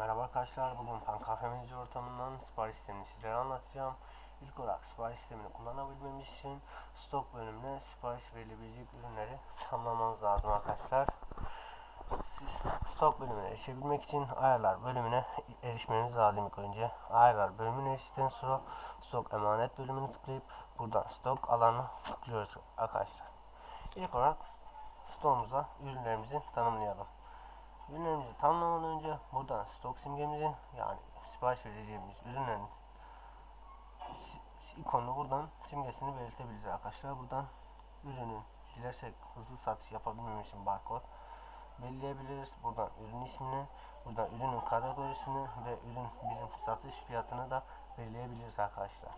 Merhaba arkadaşlar, bugün Pankafе Manager ortamından sipariş sistemini sizlere anlatacağım. İlk olarak sipariş sistemini kullanabilmemiz için stok bölümüne sipariş verilebilecek ürünleri tamamlamamız lazım arkadaşlar. Stok bölümüne erişebilmek için ayarlar bölümüne erişmeniz lazım ilk önce. Ayarlar bölümüne eriştikten sonra stok emanet bölümünü tıklayıp buradan stok alanı tıklıyoruz arkadaşlar. İlk olarak stoğumuza ürünlerimizi tanımlayalım. Ürünlerimizi tanımlamadan önce buradan stok simgemizi yani sipariş vereceğimiz ürünlerin ikonunu buradan simgesini belirtebiliriz arkadaşlar. Buradan ürünün dilersek hızlı satış yapabilmem için barkod belirleyebiliriz. Buradan ürün ismini, buradan ürünün kategorisini ve ürün birim satış fiyatını da belirleyebiliriz arkadaşlar.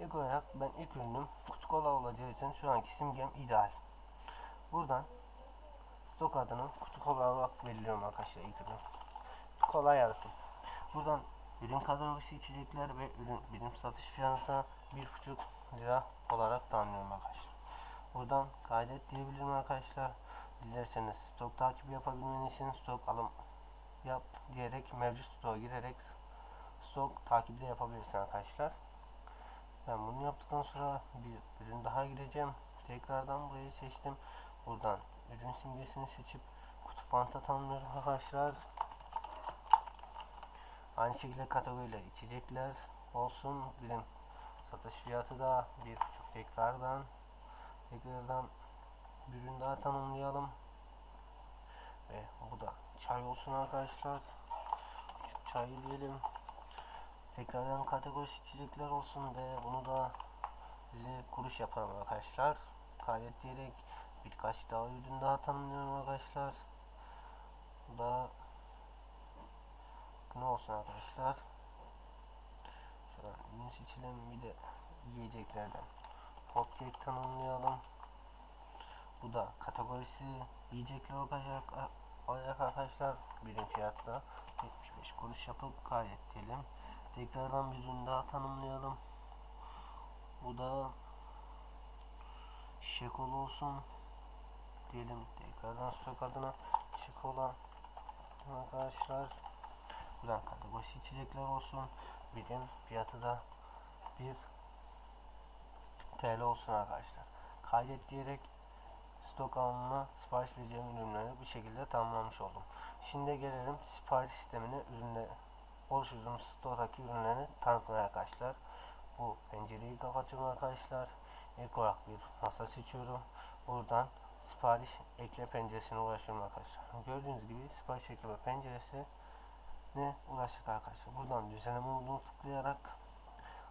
İlk olarak ben ilk ürünüm kutu kola olacağı için şu anki simgem ideal. Buradan stok adını kutu kola olarak belirliyorum arkadaşlar ilk ürün. Yazdım. Buradan ürün kategorisi içecekler ve ürün birim satış fiyatına 1,5 lira olarak tanımlıyorum arkadaşlar. Buradan kaydet diyebilirim arkadaşlar. Dilerseniz stok takibi yapabilmeniz için stok alım yap diyerek mevcut stoğa girerek stok takibi de yapabilirsiniz arkadaşlar. Ben bunu yaptıktan sonra bir ürün daha gireceğim. Tekrardan burayı seçtim. Buradan ürün simgesini seçip kutu fanta tanımlıyorum arkadaşlar. Aynı şekilde kategoriler içecekler olsun. Birim satış fiyatı da bir buçuk tekrardan tekrardan bir ürün daha tanımlayalım. Ve bu da çay olsun arkadaşlar. Küçük çay diyelim. Tekrardan kategorisi içecekler olsun ve bunu da 50 kuruş yapalım arkadaşlar. Kaydet diyerek birkaç daha ürün daha tanımlıyorum arkadaşlar. Bu da ne olsun arkadaşlar. Şuradan ürün seçelim bir de yiyeceklerden popcake tanımlayalım. Bu da kategorisi yiyecekler olacak, olacak arkadaşlar. Birim fiyatla 75 kuruş yapıp kaydet diyelim. Tekrardan bir ürün daha tanımlayalım. Bu da şekol olsun diyelim tekrardan stok adına şekola arkadaşlar. Buradan kategorisi içecekler olsun. Birim fiyatı da 1 TL olsun arkadaşlar. Kaydet diyerek stok alanına sipariş vereceğim ürünleri bu şekilde tamamlamış oldum. Şimdi gelelim sipariş sistemine ürünleri oluşturduğumuz stoktaki ürünleri tanıtmaya arkadaşlar. Bu pencereyi kapatıyorum arkadaşlar. İlk olarak bir masa seçiyorum. Buradan sipariş ekle penceresine ulaşıyorum arkadaşlar. Gördüğünüz gibi sipariş ekleme penceresi ne ulaştık arkadaşlar. Buradan düzenleme modunu tıklayarak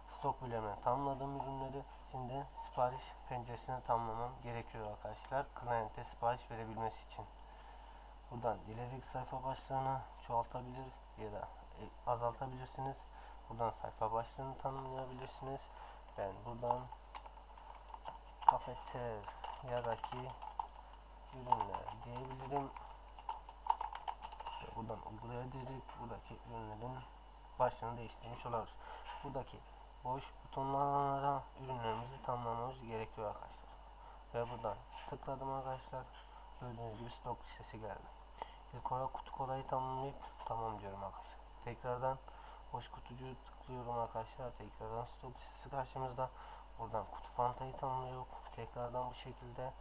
stok bölümüne tamamladığım ürünleri şimdi sipariş penceresine tamamlamam gerekiyor arkadaşlar. Kliente sipariş verebilmesi için. Buradan dilerik sayfa başlığını çoğaltabilir ya da e, azaltabilirsiniz. Buradan sayfa başlığını tanımlayabilirsiniz. Ben buradan kafeteryadaki ürünler diyebilirim. Buradan uygulaya diyerek buradaki ürünlerin başlığını değiştirmiş oluruz. Buradaki boş butonlara ürünlerimizi tamamlamamız gerekiyor arkadaşlar. Ve buradan tıkladım arkadaşlar. Gördüğünüz gibi stok listesi geldi. İlk olarak kutu kolayı tamamlayıp tamam diyorum arkadaşlar. Tekrardan boş kutucuğu tıklıyorum arkadaşlar. Tekrardan stok listesi karşımızda. Buradan kutu fantayı tanımlıyor tekrardan bu şekilde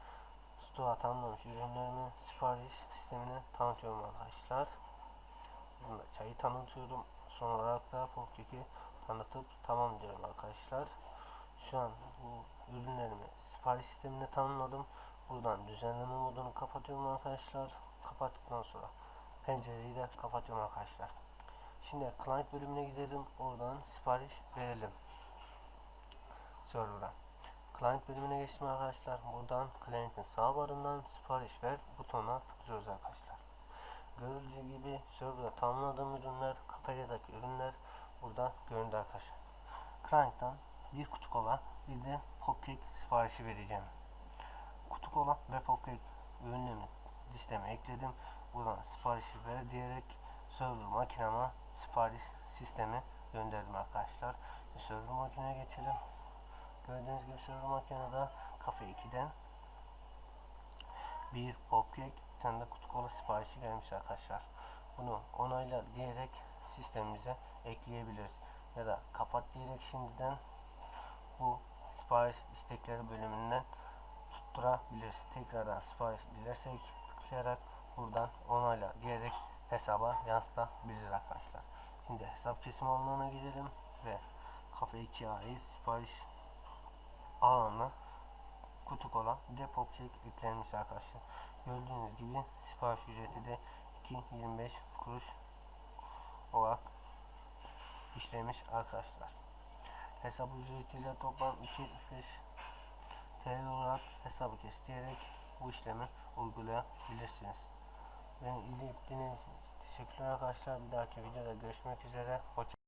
stoğa tamamlamış ürünlerimi sipariş sistemine tanıtıyorum arkadaşlar. Bunda çayı tanıtıyorum. Son olarak da popkeki tanıtıp tamam diyorum arkadaşlar. Şu an bu ürünlerimi sipariş sistemine tanımladım. Buradan düzenleme modunu kapatıyorum arkadaşlar. Kapattıktan sonra pencereyi de kapatıyorum arkadaşlar. Şimdi client bölümüne gidelim. Oradan sipariş verelim. Server'dan client bölümüne geçtim arkadaşlar. Buradan client'in sağ barından sipariş ver butonuna tıklıyoruz arkadaşlar. Görüldüğü gibi serverda tamamladığım ürünler kafedeki ürünler burada göründü arkadaşlar. Client'tan bir kutu kola bir de popcake siparişi vereceğim. Kutu kola ve popcake ürünlerimi listeme ekledim. Buradan siparişi ver diyerek server makinama sipariş sistemi gönderdim arkadaşlar. Server makineye geçelim gördüğünüz gibi server makinede kafe 2'den bir popcake bir tane de kutu kola siparişi gelmiş arkadaşlar bunu onayla diyerek sistemimize ekleyebiliriz. Ya da kapat diyerek şimdiden bu sipariş istekleri bölümünden tutturabiliriz. Tekrardan sipariş dilersek tıklayarak buradan onayla diyerek hesaba yansıtabiliriz arkadaşlar. Şimdi hesap kesim alanına gidelim ve kafe 2'ye ait sipariş alanına kutu olan depo çek eklenmiş arkadaşlar. Gördüğünüz gibi sipariş ücreti de 2.25 kuruş olarak işlemiş arkadaşlar. Hesap ücretiyle toplam 2.75 TL olarak hesabı kes diyerek bu işlemi uygulayabilirsiniz. Beni izleyip dinlediğiniz için teşekkürler arkadaşlar. Bir dahaki videoda görüşmek üzere. Hoşça